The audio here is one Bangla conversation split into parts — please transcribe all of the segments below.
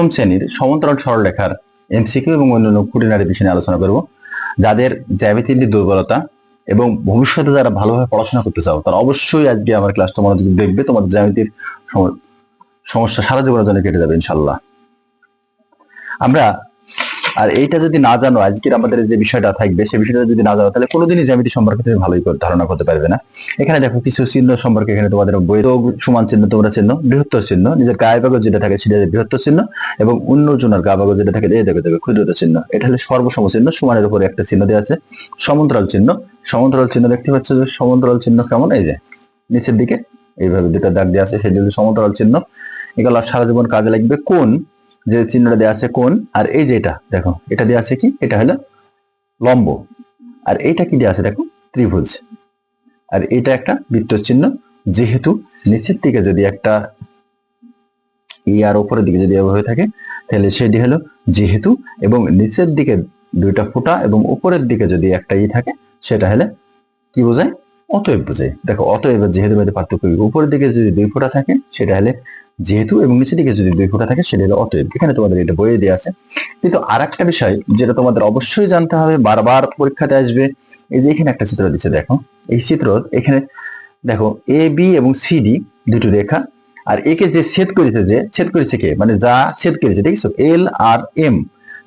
প্রথম শ্রেণির সমান্তরাল সরলরেখার এমসিকিউ এবং অন্যান্য খুঁটিনাটি বিষয় নিয়ে আলোচনা করব। যাদের জ্যামিতির দুর্বলতা এবং ভবিষ্যতে যারা ভালোভাবে পড়াশোনা করতে চাও, তারা অবশ্যই আজকে আমার ক্লাসটা মনোযোগ দেখবে। তোমার জ্যামিতির সমস্যা সারা জীবনের জন্য কেটে যাবে ইনশাল্লাহ আমরা আর এইটা যদি না জানো, আজকের আমাদের যে বিষয়টা থাকবে সেই বিষয়টা যদি না জানো, তাহলে কোনোদিনই জ্যামিতি সম্পর্কে তুমি ভালোই ধারণা করতে পারবে না। এখানে দেখো কিছু চিহ্ন সম্পর্কে এখানে তোমাদের বই সমান চিহ্ন, তোমরা চিহ্ন, বৃহত্তর চিহ্ন, নিজের গায়ে বাগজ যেটা থাকে সেটা বৃহত্তর চিহ্ন, এবং অন্য জনের গা বাগজ যেটা থাকে এই দেখে দেবে ক্ষুদ্রতর চিহ্ন। এটা হলো সর্বসম চিহ্ন, সমানের উপরে একটা চিহ্ন দেওয়া আছে। সমান্তরাল চিহ্ন সমান্তরাল চিহ্ন দেখতে পাচ্ছ? যে সমান্তরাল চিহ্ন কেমন? এই যে, নিচের দিকে, এইভাবে দুটো দাগ দেওয়া আছে, সেটা হলো সমান্তরাল চিহ্ন। এগুলো সারা জীবন কাজে লাগবে কোন? যে চিহ্নটা দেওয়া আছে কোন আর এই যে এটা, দেখো, এটা দেওয়া আছে কি? এটা হলো লম্ব। আর এইটা কি দেওয়া আছে, দেখো, ত্রিভুজ। আর এটা একটা বৃত্ত চিহ্ন যেহেতু নিচের দিকে যদি একটা ই আর উপরের দিকে যদি হয়ে থাকে, তাহলে সেটি হলো যেহেতু এবং নিচের দিকে দুইটা ফুটা এবং উপরের দিকে যদি একটা ই থাকে, সেটা হলে কি বোঝায়? অতএব বোঝায় দেখো, অতএব যেহেতু মধ্যে পার্থক্য? উপরের দিকে যদি দুই ফোঁটা থাকে, সেটা হলে যেহেতু এবং নিচের দিকে যদি দুই ফোঁটা থাকে, সেটা হলো অতএব। এখানে তোমাদের এটা বইয়ে দেওয়া আছে। কিন্তু আর একটা বিষয় যেটা তোমাদের অবশ্যই জানতে হবে, বারবার পরীক্ষাতে আসবে, এই যে এখানে একটা চিত্র দিচ্ছে, দেখো। এই চিত্র এখানে, দেখো এ বি এবং সি ডি দুটো রেখা, আর একে যে ছেদ করেছে যে, ছেদ করেছে কে? মানে যা ছেদ করেছে দেখছ এল আর এম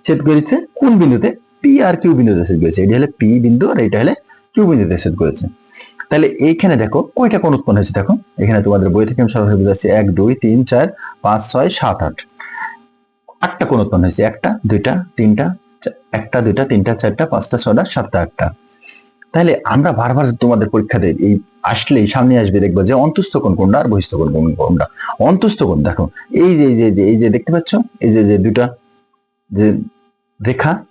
ছেদ করেছে, কোন বিন্দুতে? পি আর কিউ বিন্দুতে ছেদ করেছে। এটা হলে পি বিন্দু আর এটা হলে কিউ বিন্দুতে ছেদ করেছে। তাহলে এইখানে দেখো কয়টা কোণ উৎপন্ন হয়েছে দেখো? এখানে তোমাদের বই থেকে আমি সরাসরি বুঝাচ্ছি, এক, দুই, তিন, চার, পাঁচ, ছয়, সাত, আট। আটটা কোণ উৎপন্ন হয়েছে, একটা, দুইটা, তিনটা একটা, দুইটা, তিনটা, চারটা, পাঁচটা, ছয়টা, সাতটা, আটটা। তাহলে আমরা বারবার তোমাদের পরীক্ষা দেই, এই আসলেই সামনে আসবে দেখব যে অন্তস্থ কোণ কোনটা আর বহিস্থ কোন কোনটা অন্তস্থ কোণ দেখো, এই যে এই যে, এই যে- এই যে দেখতে পাচ্ছ, এই যে যে দুটা যে রেখা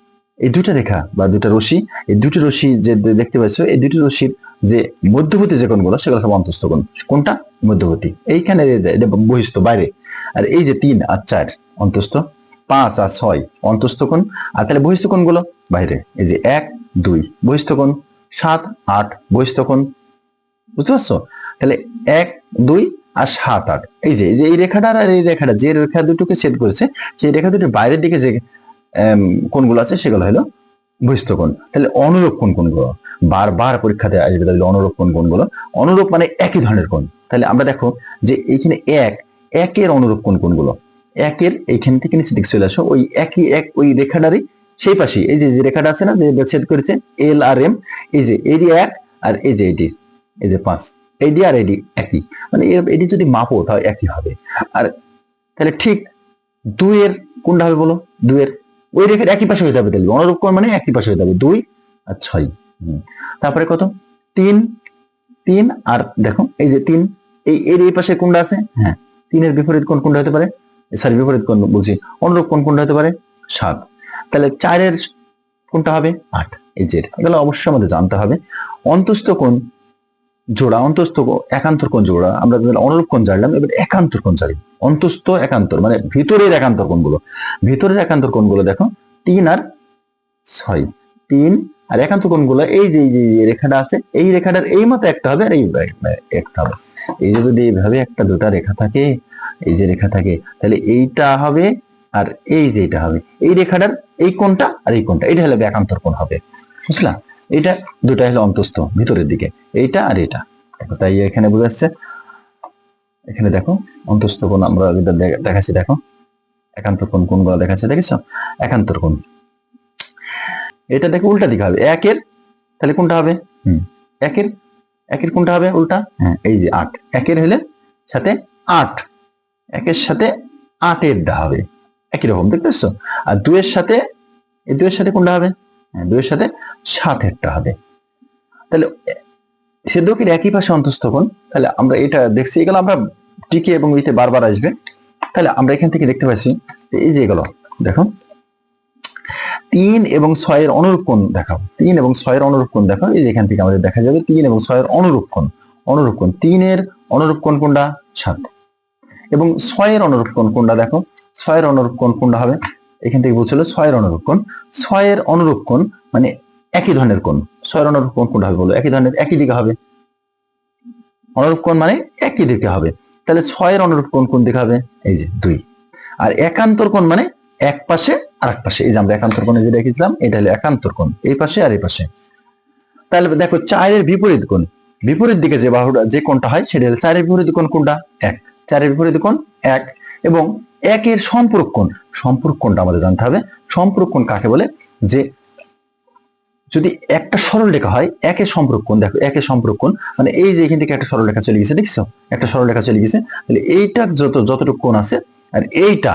এই দুটা রেখা বা দুটা রশি এই দুটি রশি যে দেখতে পাচ্ছ, এই দুটি রশির যে মধ্যবর্তী যে কোণগুলো, সেগুলো সব অন্তস্থ কোণ। কোনটা? মধ্যবর্তী। এইখানে বহিস্থ বাইরে। আর এই যে তিন আর চার, অন্তস্থ। পাঁচ আর ছয়, অন্তস্থ কোণ। আর তাহলে বহিস্থ কোণগুলো? বাইরে। এই যে এক, দুই বহিস্থ কোণ। সাত, আট বহিস্থ কোণ। বুঝতে পারছ? তাহলে এক, দুই আর সাত, আট। এই যে এই যে এই রেখাটা আর এই রেখাটা, যে রেখা দুটোকে ছেদ করেছে, সেই রেখা দুটোর বাইরের দিকে যে আম, কোণগুলো আছে? সেগুলো হলো বহিস্থ কোণ তাহলে অনুরূপ কোণ কোণগুলো বারবার পরীক্ষাতে আসবে তাহলে অনুরূপ কোণ কোণগুলো। অনুরূপ মানে একই ধরনের কোণ। তাহলে আমরা দেখো যে এইখানে এক একের অনুরূপ কোণ কোণগুলো। একের এইখান থেকে নিচে দিকে চলে আসো। ওই একই এক ওই রেখাটারই সেই পাশে এই যে রেখাটা আছে না যে ছেদ করেছে এল আর এম এই যে এডি এক আর এই যে এডি এই যে পাঁচ। এডি আর এডি একই। মানে এডি যদি মাপো তাহলে একই হবে। আর তাহলে ঠিক দুইয়ের কোনটা হবে বলো? দুইয়ের ওই রেখার একই পাশে হইতে হবে তাহলে। অনুরূপ কোণ মানে একই পাশে হইতে হবে। দুই আর ছয়। তারপরে কত? তিন তিন আর দেখো, এই যে তিন, এই, এর এই পাশে কোনটা আছে? হ্যাঁ। তিনের বিপরীত কোন কোনটা হতে পারে? সরি বিপরীত কোন বলছি। অনুরূপ কোন কোনটা হতে পারে? সাত। তাহলে চারের কোনটা হবে আট। এই যে এগুলো অবশ্যই আমাদের জানতে হবে। অন্তস্থ কোণ জোড়া, অন্তস্থ একান্তর কোন জোড়া, আমরা অনুরূপ কোণ জানলাম, এবার একান্তর কোণ জানি। অন্তস্থ একান্তর মানে ভিতরের একান্তর কোণগুলো। ভিতরের একান্তর কোণগুলো দেখো, তিন আর ছয়। তিন আর একান্ত কোণগুলো, এই যে রেখাটা আছে, এই রেখাটার এই মতো একটা হবে আর এই একটা হবে। এই যে যদি এইভাবে একটা দুটা রেখা থাকে, এই যে রেখা থাকে, তাহলে এইটা হবে আর এই যে এটা হবে। এই রেখাটার এই কোনটা আর এই কোনটা এটা হলে একান্তর কোন হবে। বুঝলা? এটা দুটা হলো অন্তস্থ, ভিতরের দিকে। এইটা আর এটা। তাই এখানে বোঝা যাচ্ছে, এখানে দেখো, অন্তস্থ কোণ আমরা দে- দেখাচ্ছি, দেখো একান্তর কোণ, কোণগুলো দেখাচ্ছে দেখেছ একান্তর কোণ। এটা দেখো উল্টা দিকে হবে, একের, তাহলে কোনটা হবে? হুম, একের একের কোনটা হবে উল্টা? হ্যাঁ এই যে আট। একের হলে সাথে আট। একের সাথে আটের ডা হবে। একই রকম, দেখতেছো? আর দুয়ের সাথে, এই দুয়ের সাথে কোনটা হবে? হ্যাঁ দুয়ের সাথে সাতেরটা হবে। তাহলে সে দুঃখের একই পাশে তাহলে আমরা এটা দেখছি, এগুলো আমরা টিকে এবং ইতে বারবার আসবে। তাহলে আমরা এখান থেকে দেখতে পাচ্ছি এই যে এগুলো দেখো তিন এবং ছয়ের অনুরূপ কোণ দেখাও। তিন এবং ছয়ের অনুরূপ কোণ দেখাও, এই যে এখান থেকে আমাদের দেখা যাবে তিন এবং ছয়ের অনুরূপ কোণ। অনুরূপ কোণ তিনের অনুরূপ কোণ কোনটা? সাত। এবং ছয়ের অনুরূপ কোণ কোনটা দেখো? ছয়ের অনুরূপ কোণ কোনটা হবে? এখান থেকে বলছিল ছয়ের অনুরূপ কোণ। ছয়ের অনুরূপ কোণ মানে একই ধরনের কোণ। ছয়ের অনুরূপ কোণ কোনটা হবে বলো একই ধরনের, একই দিকে হবে। অনুরূপ কোণ মানে একই দিকে হবে। তাহলে ছয়ের অনুরূপ কোণ কোন দিকে হবে? এই যে দুই। আর একান্তর কোণ মানে এক পাশে আর এক পাশে। এই যে আমরা একান্তর কোণে যে রেখেছিলাম, এটা হলো একান্তর কোণ। এই পাশে আর এই পাশে। তাহলে দেখো চারের বিপরীত কোণ। বিপরীত দিকে যে বাহুটা, যে কোণটা হয়, সেটা হলো চারের বিপরীত কোণ কোনটা? এক। চারের বিপরীত কোণ এক। এবং একের সম্পর্ক কোণ সম্পর্ক কোণটা আমাদের জানতে হবে। সম্পর্ক কোণ কাকে বলে? যে যদি একটা সরল রেখা হয়, একের সম্পর্ক কোণ দেখো একের সম্পর্ক কোণ মানে এই যে এখান থেকে একটা সরল রেখা চলে গেছে, দেখছ? একটা সরল রেখা চলে গেছে, তাহলে এইটা যত, যতটুকু কোণ আছে, আর এইটা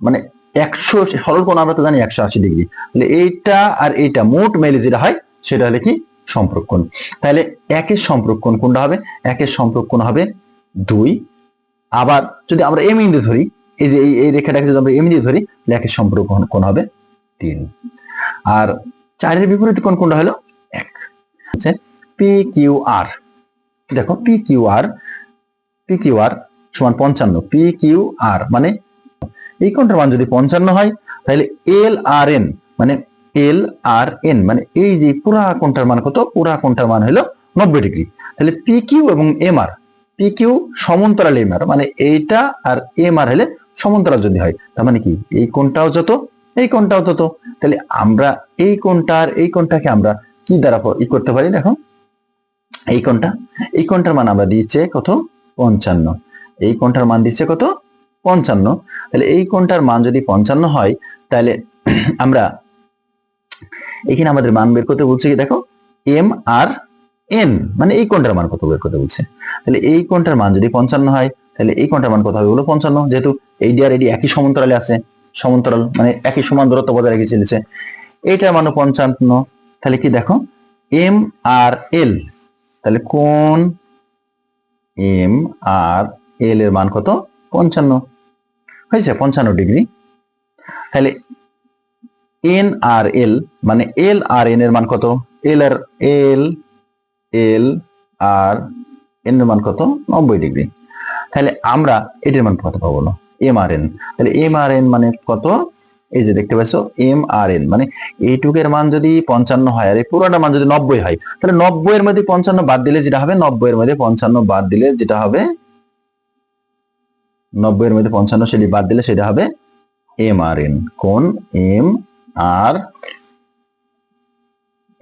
মানে একশো সরল কোণ আমরা তো জানি, একশো আশি ডিগ্রি। তাহলে এইটা আর এইটা মোট মেলে যেটা হয়, সেটা হলে কি? সম্পর্ক কোণ তাহলে একের সম্পর্ক কোণ কোনটা হবে? একের সম্পর্ক কোণ হবে দুই। আবার যদি আমরা এম ইন্দি ধরি এই যে এই রেখাটাকে যদি আমরা এম দিয়ে ধরি একের সম্পর্ক কোণ হবে তিন। আর চারের বিপরীত কোন, কোনটা হলো? এক। আচ্ছা পি কিউ আর দেখো P Q R P Q R সমান পঞ্চান্ন পি কিউ আর মানে এই কোনটার মান যদি পঞ্চান্ন হয়, তাহলে এল আর এন মানে এল আর এন মানে এই যে পুরা কোণটার মান কত? পুরা কোণটার মান হলো নব্বই ডিগ্রি। তাহলে পি কিউ এবং এম আর পি কিউ সমান্তরাল এম আর মানে এইটা আর এম আর হলে সমান্তরাল যদি হয়, তার মানে কি? এই কোণটাও যত, এই কোণটাও তত। তাহলে আমরা এই কোণটা আর এই কোণটাকে আমরা কি দ্বারা ই করতে পারি? দেখো, এই কোণটা, এই কোণটার মান আমরা দিচ্ছে কত? পঞ্চান্ন। এই কোণটার মান দিচ্ছে কত? পঞ্চান্ন। তাহলে এই কোণটার মান যদি পঞ্চান্ন হয়, তাহলে আমরা এখানে আমাদের মান বের করতে বলছে কি? দেখো, এম আর এন মানে এই কোণটার মান কত বের করতে বলছে? তাহলে এই কোণটার মান যদি পঞ্চান্ন হয় তাহলে এই কোণটার মান কত হবে? বলো পঞ্চান্ন, যেহেতু এই ডি আর এডি একই সমান্তরালে আছে, সমান্তরাল মানে একই সমান দূরত্ব বজায় রেখে চলেছে এইটার মানও পঞ্চান্ন, তাহলে কি দেখো? এম আর এল তাহলে কোন এম আর এল এর মান কত? পঞ্চান্ন। হয়েছে পঞ্চান্ন ডিগ্রি। তাহলে এন আর এল মানে এল আর এন এর মান কত? এল আর এল এল আর এন এর মান কত? নব্বই ডিগ্রি। তাহলে আমরা এটির মান কত পাবো না এম আর এন তাহলে এম আর এন মানে কত? এই যে দেখতে পাচ্ছ এম আর এন মানে এইটুকের মান যদি পঞ্চান্ন হয়, আর এই পুরোটা মান যদি নব্বই হয়, তাহলে নব্বই এর মধ্যে পঞ্চান্ন বাদ দিলে যেটা হবে? নব্বই এর মধ্যে পঞ্চান্ন বাদ দিলে যেটা হবে? নব্বই এর মধ্যে পঞ্চান্ন সেটি বাদ দিলে সেটা হবে এম আর এন কোন? এম আর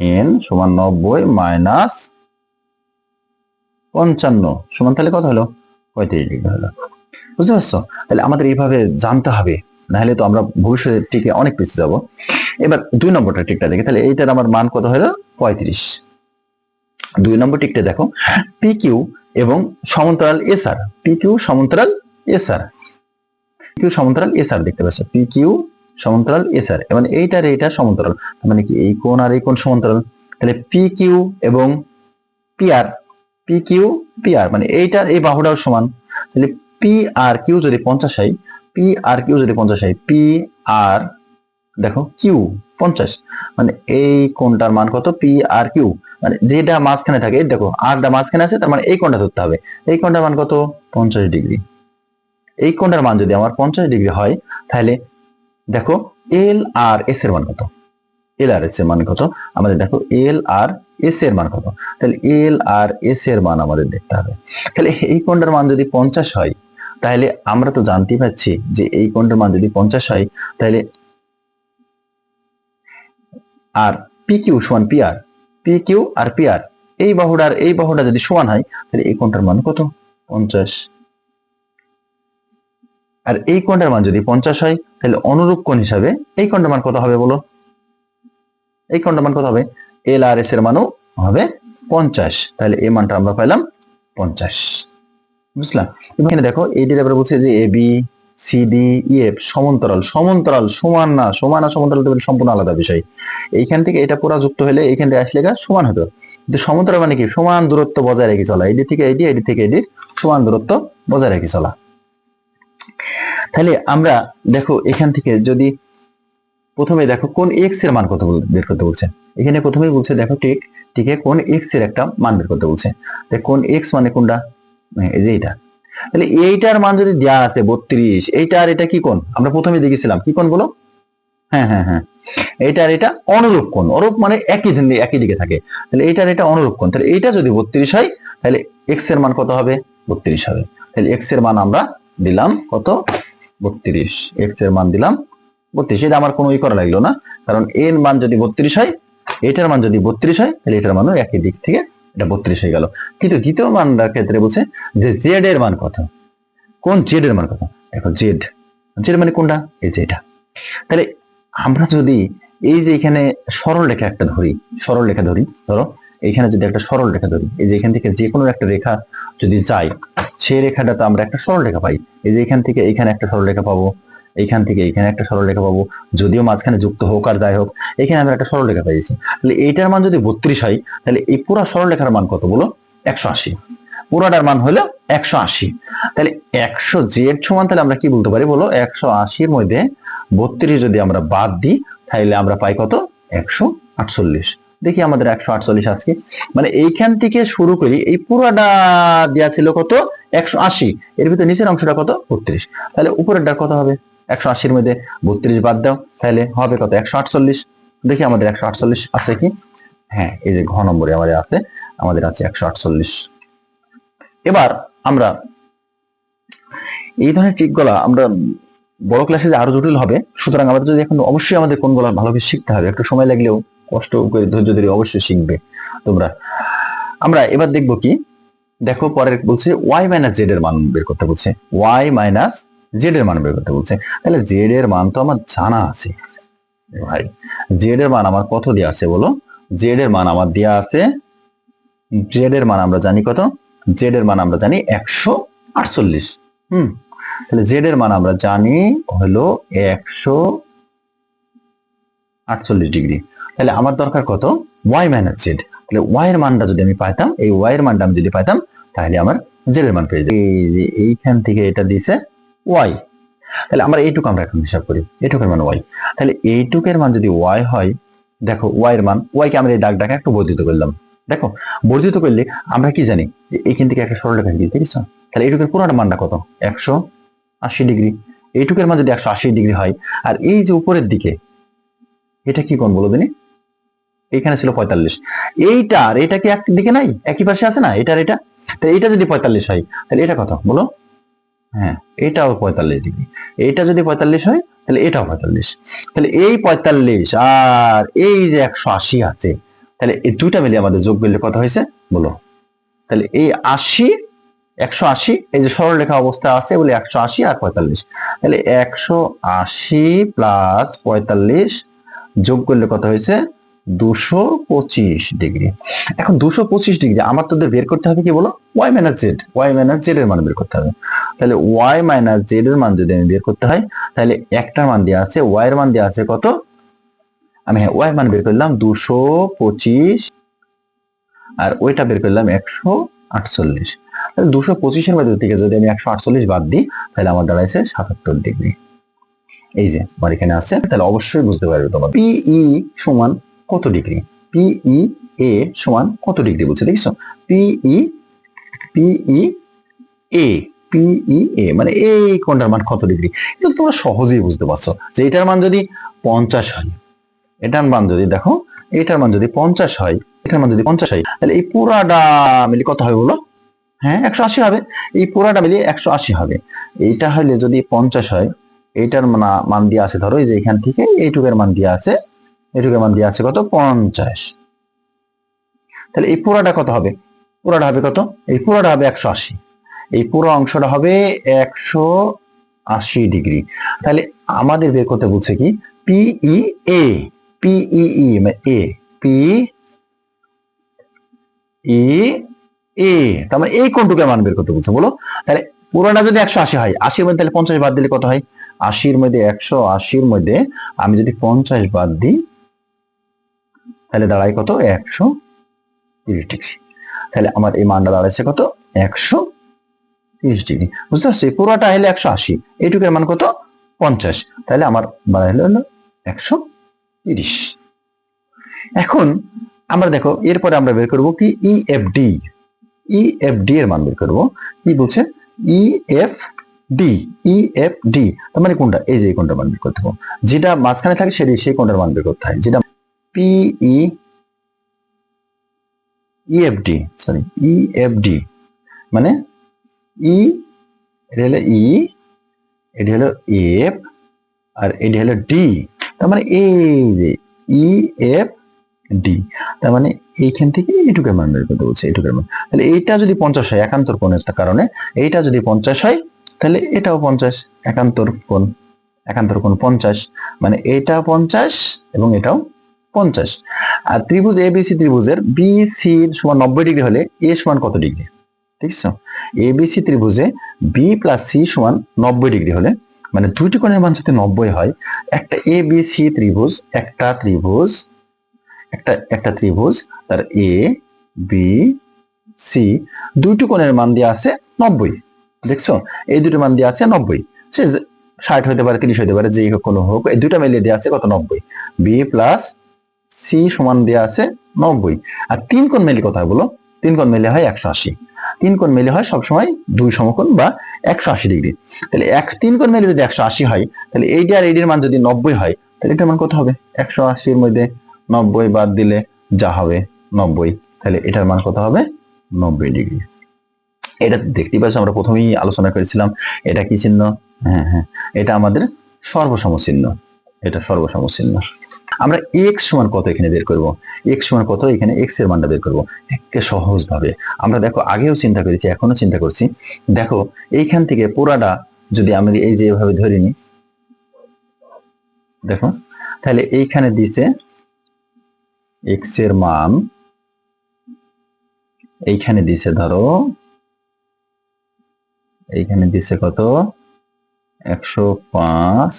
এন সমান নব্বই মাইনাস পঞ্চান্ন। সমান তাহলে কত হলো? পঁয়ত্রিশ ডিগ্রি হলো। বুঝতে পারছ? তাহলে আমাদের এইভাবে জানতে হবে, নাহলে তো আমরা ভবিষ্যতে টিকে অনেক পিছিয়ে যাব। এবার দুই নম্বরটা টিকটা দেখে, তাহলে এইটার আমার মান কত হলো? পঁয়ত্রিশ। দুই নম্বর টিকটা দেখো পি কিউ এবং সমান্তরাল এসআর পি কিউ সমান্তরাল এসআর কিউ সমান্তরাল এসআর দেখতে পাচ্ছ। পি কিউ সমান্তরাল এসআর মানে এইটার এইটা সমান্তরাল। মানে কি এই কোণ আর এই কোণ সমান্তরাল? তাহলে পি কিউ এবং পিআর পি কিউ পিআর মানে এইটার এই বাহুটাও সমান। তাহলে পি আর কিউ যদি পঞ্চাশ হয় পি আর কিউ যদি পঞ্চাশ হয় পি আর দেখো কিউ পঞ্চাশ। মানে এই কোনটার মান কত? পি আর কিউ মানে যেটা মাঝখানে থাকে দেখো আরটা মাঝখানে আছে, তার মানে এই কোনটা ধরতে হবে। এই কোনটার মান কত? পঞ্চাশ ডিগ্রি। এই কোনটার মান যদি আমার পঞ্চাশ ডিগ্রি হয়, তাহলে দেখো এল আর এস এর মান কত? এল আর এস এর মান কত? আমাদের দেখো এল আর এস এর মান কত? তাহলে এল আর এস এর মান আমাদের দেখতে হবে। তাহলে এই কোণটার মান যদি পঞ্চাশ হয়, তাহলে আমরা তো জানতেই পারছি যে এই কোণটার মান যদি পঞ্চাশ হয়, তাহলে আর পি কিউ সমান P R P Q R P R এই বাহুটার, এই বাহুটা যদি সমান হয়, তাহলে এই কোণটার মান কত? পঞ্চাশ। আর এই কোণটার মান যদি পঞ্চাশ হয়, তাহলে অনুরূপ কোণ হিসাবে এই কোণটার মান কত হবে বলো? এই কোণটার মান কত হবে? এল আর এস এর মানও হবে পঞ্চাশ। তাহলে এই মানটা আমরা পাইলাম পঞ্চাশ। বুঝলাম? এখানে দেখো, এই আমরা বলছি যে A B C D E F সমান্তরাল। সমান্তরাল, সমান না, সমান আর সমান্তরাল সম্পূর্ণ আলাদা বিষয়। এইখান থেকে এটা পুরা যুক্ত হলে এইখান থেকে আসলে সমান হতো। কিন্তু সমান্তরাল মানে কি? সমান দূরত্ব বজায় রেখে চলা। এডি থেকে এডি এডি থেকে এডি সমান দূরত্ব বজায় রেখে চলা। তাহলে আমরা দেখো এখান থেকে যদি প্রথমে দেখো কোন এক্সের মান কত বের করতে বলছে। এখানে প্রথমেই বলছে দেখো ঠিক ঠিক কোন এক্সের একটা মান বের করতে বলছে। কোন এক্স মানে কোনটা? হ্যাঁ, এই যে এইটা। তাহলে এইটার মান যদি দেওয়া আছে বত্রিশ এইটা আর এটা কি কোন আমরা প্রথমে দেখেছিলাম। কি কোন বলো? হ্যাঁ হ্যাঁ হ্যাঁ। আর এটা অনুরূপ কোণ। অনুরূপ মানে একই একই দিকে থাকে। তাহলে এইটার এটা অনুরূপ কোণ। তাহলে এইটা যদি বত্রিশ হয় তাহলে এক্সের মান কত হবে? বত্রিশ হবে। তাহলে এক্সের মান আমরা দিলাম কত? বত্রিশ। এক্সের মান দিলাম বত্রিশ, এটা আমার কোনো ই করা লাগল না। কারণ এর মান যদি বত্রিশ হয়, এটার মান যদি বত্রিশ হয়, তাহলে এটার মানও একই দিক থেকে এটা বত্রিশ হয়ে গেল। কিন্তু দ্বিতীয় মানটার ক্ষেত্রে বলছে যে জেড এর মান কত? কোন জেড এর মান কত? দেখো জেড জেড মানে কোনটা? এই যে এটা। তাহলে আমরা যদি এই যে এখানে সরল রেখা একটা ধরি, সরল রেখা ধরি, ধরো, এখানে যদি একটা সরল রেখা ধরি, এই যে এখান থেকে যে কোনো একটা রেখা যদি যাই সেই রেখাটা তো আমরা একটা সরল রেখা পাই। এই যে এখান থেকে এখানে একটা সরল রেখা পাবো। এইখান থেকে এখানে একটা সরল রেখা পাবো, যদিও মাঝখানে যুক্ত হোক আর যাই হোক, এখানে আমরা একটা সরল রেখা পাইছি তাহলে এইটার মান যদি বত্রিশ হয়, তাহলে এই পুরো সরল রেখার মান কত বলো? একশো আশি। পুরাটার মান হলো একশো আশি। তাহলে একশো জেড সমান তাহলে আমরা কি বলতে পারি বলো? একশো আশির মধ্যে বত্রিশ যদি আমরা বাদ দিই, তাহলে আমরা পাই কত? একশো আটচল্লিশ। দেখি আমাদের একশো আটচল্লিশ আজকে মানে এইখান থেকে শুরু করি, এই পুরাটা দেওয়া ছিল কত? একশো আশি। এর ভিতরে নিচের অংশটা কত? বত্রিশ। তাহলে উপরেরটা কত হবে? একশো আশির মধ্যে বত্রিশ বাদ দাও, তাহলে হবে কত? একশো আটচল্লিশ। দেখি আমাদের একশো আটচল্লিশ আছে কি? হ্যাঁ এই যে ঘ নম্বরে আমাদের আছে আমাদের আছে একশো আটচল্লিশ। এবার আমরা এই ধরনের ট্রিকগুলা আমরা বড় ক্লাসে যে আরও জটিল হবে, সুতরাং আমাদের যদি এখন অবশ্যই আমাদের কোনগুলো ভালোভাবে শিখতে হবে, একটু সময় লাগলেও কষ্ট করে ধৈর্য ধরে অবশ্যই শিখবে তোমরা। আমরা এবার দেখব কি? দেখো পরের বলছে ওয়াই মাইনাস জেড এর মান বের করতে বলছে। ওয়াই মাইনাস জেড এর মান বের করতে বলছে। তাহলে জেড এর মান তো আমার জানা আছে, ভাই। জেড এর মান আমার কত দেওয়া আছে বলো? জেড এর মান আমার দেওয়া আছে জেড এর মান আমরা জানি কত? জেড এর মান আমরা জানি একশো আটচল্লিশ। হুম, তাহলে জেড এর মান আমরা জানি হলো একশো আটচল্লিশ ডিগ্রি। তাহলে আমার দরকার কত? ওয়াই মাইনাস জেড তাহলে ওয়াই এর মানটা যদি আমি পাইতাম, এই ওয়াই এর মানটা আমি যদি পাইতাম, তাহলে আমার জেড এর মান পেয়ে যাবে এইখান থেকে এটা দিয়েছে ওয়াই তাহলে আমরা এইটুকু আমরা এখন হিসাব করি। এইটুকের মান ওয়াই তাহলে এইটুকের মান যদি ওয়াই হয়, দেখো ওয়াই এর মান ওয়াই কে আমরা এই দাগ ডাকে একটু বর্ধিত করলাম। দেখো, বর্ধিত করলে আমরা কি জানি? যে এইখান থেকে একটা সরল রেখা দিয়ে দেখেছ তাহলে এইটুকের পুরোটা মানটা কত? একশো আশি ডিগ্রি। এইটুকের মান যদি একশো আশি ডিগ্রি হয়, আর এই যে উপরের দিকে, এটা কি কোন বলো দিনি এখানে ছিল পঁয়তাল্লিশ। এইটা আর এটা কি একদিকে নাই? একই পাশে আছে না? এটার, এটা? তাহলে এটা যদি পঁয়তাল্লিশ হয়, তাহলে এটা কত? বলো। হ্যাঁ এটাও পঁয়তাল্লিশ ডিগ্রি। এটা যদি পঁয়তাল্লিশ হয়, তাহলে এটাও পঁয়তাল্লিশ। তাহলে এই পঁয়তাল্লিশ আর এই যে একশো আশি আছে, তাহলে এই দুইটা মিলে আমাদের যোগ করলে কত হয়েছে? বলো। তাহলে এই আশি, একশো আশি, এই যে সরলরেখা অবস্থা আছে, বলে একশো আশি আর পঁয়তাল্লিশ। তাহলে একশো আশি প্লাস পঁয়তাল্লিশ যোগ করলে কত হয়েছে? দুশো পঁচিশ ডিগ্রি। এখন দুশো পঁচিশ ডিগ্রি, আমার তোদের বের করতে হবে কি বলো? Y minus Z Y minus Z এর মান বের করতে হবে। তাহলে ওয়াই মাইনাস জেড এর মান যদি আমি বের করতে হয়, তাহলে একটা মান দেওয়া আছে ওয়াই এর মান দেওয়া আছে কত? আমি হ্যাঁ ওয়াই মান বের করলাম দুশো পঁচিশ আর ওইটা বের করলাম একশো আটচল্লিশ। তাহলে দুশো পঁচিশের মধ্যে থেকে যদি আমি একশো আটচল্লিশ বাদ দিই, তাহলে আমার দাঁড়াইছে সাতাত্তর ডিগ্রি। এই যে, আমার এখানে আছে, তাহলে অবশ্যই বুঝতে পারবে তোমার। পিই সমান কত ডিগ্রি? পিই এ সমান কত ডিগ্রি বলছে দেখছ পিই পিই এ পিই এ মানে এই কোনটার মান কত ডিগ্রি? কিন্তু তোমরা সহজেই বুঝতে পারছ যে এটার মান যদি পঞ্চাশ হয়, এটার মান যদি দেখো, এটার মান যদি পঞ্চাশ হয়, এটার মান যদি পঞ্চাশ হয়, তাহলে এই পুরাটা মিলে কত হবে বলো? হ্যাঁ একশো আশি হবে। এই পুরাটা মিলিয়ে একশো আশি হবে। এইটা হলে যদি পঞ্চাশ হয় এইটার মান দিয়ে আছে ধরো, এই যে এখান থেকে এইটুকের মান দিয়ে আছে এইটুকের মান দিয়ে আছে কত? পঞ্চাশ। তাহলে এই পুরাটা কত হবে? পুরাটা হবে কত? এই পুরাটা হবে একশো আশি। এই পুরো অংশটা হবে একশো আশি ডিগ্রি তাহলে আমাদের বের করতে বলছে কি? পিই এ পিই মানে এ পি ই এ তার মানে এই কোনটুকু মান বের করতে বলছে, বলো? তাহলে পুরোটা যদি একশো আশি হয়, আশির মধ্যে তাহলে পঞ্চাশ বাদ দিলে কত হয়? আশির মধ্যে একশো আশির মধ্যে আমি যদি পঞ্চাশ বাদ দিই তাহলে দাঁড়ায় কত? একশো তিরিশ ডিগ্রি। তাহলে আমার এই মানটা দাঁড়াচ্ছে কত? একশো তিরিশ ডিগ্রি। বুঝতে পারছি? পুরোটা হলে একশো আশি। এইটুকের মান কত? পঞ্চাশ। তাহলে আমার বাড়াই হলো হলো একশো তিরিশ। এখন আমরা দেখো, এরপরে আমরা বের করব কি? E F D E F D এর মান বের করব। কি বলছে? E F D E F D তার মানে কোনটা? এই যে কোনটা মান বের করতে হবে। যেটা মাঝখানে থাকে, সেটি সেই কোনটার মান বের করতে হয়। যেটা পিই ইএফডি সরি ইএফডি মানে ই হলো ই এটি হলো এফ আর এটি হলো ডি তার মানে এই যে ই এফ ডি তার মানে এইখান থেকে এইটুকের মান বের করতে বলছে, এইটুকের মান। তাহলে এইটা যদি পঞ্চাশ হয়, একান্তর কোণের কারণে, এইটা যদি পঞ্চাশ হয়, তাহলে এটাও পঞ্চাশ, একান্তর কোণ একান্তর কোণ পঞ্চাশ মানে এটা পঞ্চাশ এবং এটাও পঞ্চাশ। আর ত্রিভুজ এবিসি ত্রিভুজের বি সি সমান নব্বই ডিগ্রি হলে এ সমান কত ডিগ্রি? ঠিক আছে? এবিসি ত্রিভুজে বি প্লাস সি সমান নব্বই ডিগ্রি হলে মানে দুইটি কোণের মান যদি নব্বই হয়, একটা এ বি সি ত্রিভুজ, একটা ত্রিভুজ, একটা একটা ত্রিভুজ, তার এ বি সি দুইটি কোণের মান দিয়ে আছে নব্বই। দেখছ? এই দুটো মান দিয়ে আছে নব্বই। সে ষাট হতে পারে, তিরিশ হতে পারে, যেই হোক, কোনো হোক, এই দুটা মিলিয়ে দিয়ে আছে কত? নব্বই। বি প্লাস সি সমান দেওয়া আছে নব্বই। আর তিন কোণ মিলি কথা বলো? তিন কোণ মেলে হয় একশো আশি। তিন কোণ মেলে হয় সবসময় দুই সমকোণ বা একশো আশি ডিগ্রি। তাহলে এক, তিন কোণ মিলে যদি একশো আশি হয়, তাহলে এইটি আর এইটির মান যদি নব্বই হয়, তাহলে এটার মান কত হবে? একশো আশির মধ্যে নব্বই বাদ দিলে যা হবে নব্বই। তাহলে এটার মান কত হবে? নব্বই ডিগ্রি। এটা দেখতে পাচ্ছি, আমরা প্রথমেই আলোচনা করেছিলাম, এটা কি চিহ্ন? হ্যাঁ হ্যাঁ। এটা আমাদের সর্বসম চিহ্ন। এটা সর্বসম চিহ্ন। আমরা এক্স সমান কত এখানে বের করব? এক্স সমান কত? এখানে এক্সের মানটা বের করব। একে সহজ ভাবে আমরা দেখো, আগেও চিন্তা করেছি এখনও চিন্তা করছি। দেখো, এইখান থেকে পুরাটা যদি আমি এই যে এভাবে ধরে নিই, দেখো, তাহলে এইখানে দিছে এক্সের মান, এইখানে দিছে ধরো, এইখানে দিছে কত? একশো পাঁচ।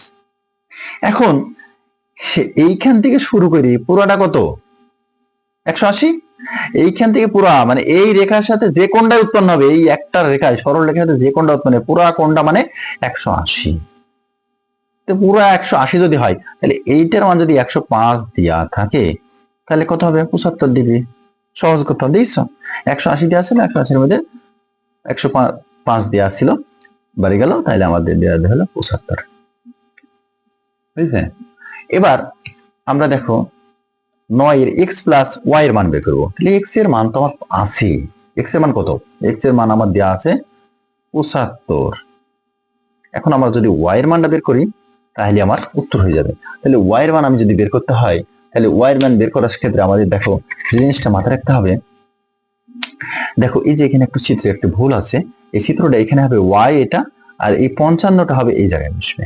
এখন এইখান থেকে শুরু করি, পুরাটা কত? একশো আশি? এইখান থেকে পুরা মানে এই রেখার সাথে যে কোনটা উৎপন্ন হবে, এই একটা রেখায় সরল রেখার সাথে যে কোনটা উৎপন্ন হবে, পুরা কোনটা মানে একশো আশি। পুরো একশো আশি যদি হয়, তাহলে এইটার মান যদি একশো পাঁচ দেওয়া থাকে, তাহলে কত হবে? পঁচাত্তর ডিগ্রি। সহজ করতে হবে দেখছ? একশো আশি দেওয়া ছিল, একশো আশির মধ্যে একশো পাঁচ দেওয়া ছিল, বাড়ি গেল, তাহলে আমাদের দেওয়া হলো পঁচাত্তর। বুঝলে? এবার আমরা দেখো নয়ের এক্স প্লাস ওয়াই এর মান বের করব। তাহলে এক্সের মান তো আমার আশি এক্সের মান কত? এক্সের মান আমার দেওয়া আছে পঁচাত্তর। এখন আমরা যদি ওয়াই এর মানটা বের করি, তাহলে আমার উত্তর হয়ে যাবে। তাহলে ওয়াই এর মান আমি যদি বের করতে হয়, তাহলে ওয়াই এর মান বের করার ক্ষেত্রে আমাদের দেখো যে জিনিসটা মাথায় রাখতে হবে, দেখো এই যে এখানে একটু চিত্রে, একটু ভুল আছে। এই চিত্রটা এখানে হবে ওয়াই এটা, আর এই পঞ্চান্নটা হবে এই জায়গায় বসবে।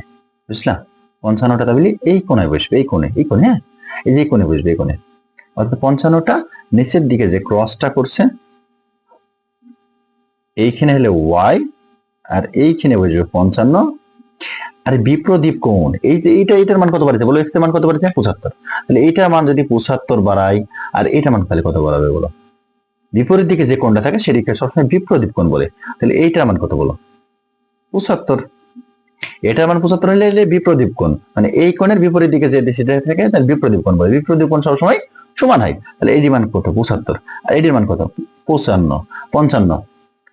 বুঝলা? পঞ্চান্নটা তাহলে এই কোণায় বসবে, এই কোণে এই কোণে হ্যাঁ? এই যে কোণে বসবে, এই কোণে। অর্থাৎ পঞ্চান্নটা নিচের দিকে যে ক্রসটা করছে, এইখানে হলে ওয়াই আর এইখানে বসবে পঞ্চান্ন। আর বিপ্রদীপ কোণ, এই যে এইটা, এইটার মান কত বাড়ছে বলো এক্স মান কত বাড়ছে পঁচাত্তর। তাহলে এইটার মান যদি পঁচাত্তর বাড়াই, আর এইটার মান তাহলে কত বাড়াবে বলো? বিপরীত দিকে যে কোণটা থাকে সেটিকে সবসময় বিপ্রদীপ কোণ বলে। তাহলে এইটার মান কত বলো? পঁচাত্তর। এটার মান পঁচাত্তর হলে বিপ্রদীপ কোণ। মানে এই কোণের বিপরীত দিকে যে সেটা থাকে তার বিপ্রদীপ কোণ বলে। বিপ্রদীপ কোণ সবসময় সমান হয় তাহলে এটির মান কত? পঁচাত্তর। আর এটির মান কত? পঁচান্ন। পঞ্চান্ন।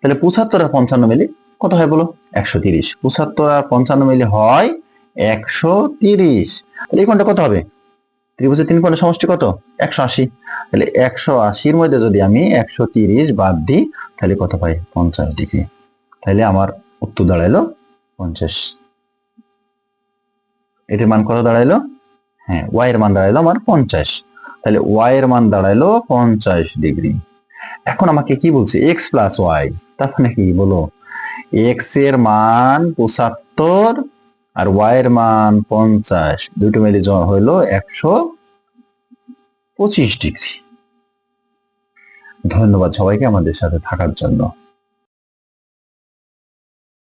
তাহলে পঁচাত্তর আর পঞ্চান্ন মিলে কত হয় বলো? একশো তিরিশ। পঁচাত্তর আর পঞ্চান্ন মিলে হয় একশো তিরিশ। তাহলে এই কোণটা কত হবে? ত্রিভুজের তিন কোণের সমষ্টি কত? একশো আশি। তাহলে একশো আশির মধ্যে যদি আমি একশো তিরিশ বাদ দিই, তাহলে কত পাই? পঞ্চাশ ডিগ্রি। তাহলে আমার উত্তর দাঁড়াইলো পঞ্চাশ এটির মান কত দাঁড়াইলো? হ্যাঁ ওয়াই এর মান দাঁড়াইলো আমার পঞ্চাশ। তাহলে ওয়াই এর মান দাঁড়াইলো পঞ্চাশ ডিগ্রি। এখন আমাকে কি বলছে? এক্স প্লাস ওয়াই তার মানে কি বলো? এক্সের মান পঁচাত্তর আর ওয়াই এর মান পঞ্চাশ, দুটো মিলে জ- হইল একশো পঁচিশ ডিগ্রি। ধন্যবাদ সবাইকে আমাদের সাথে থাকার জন্য।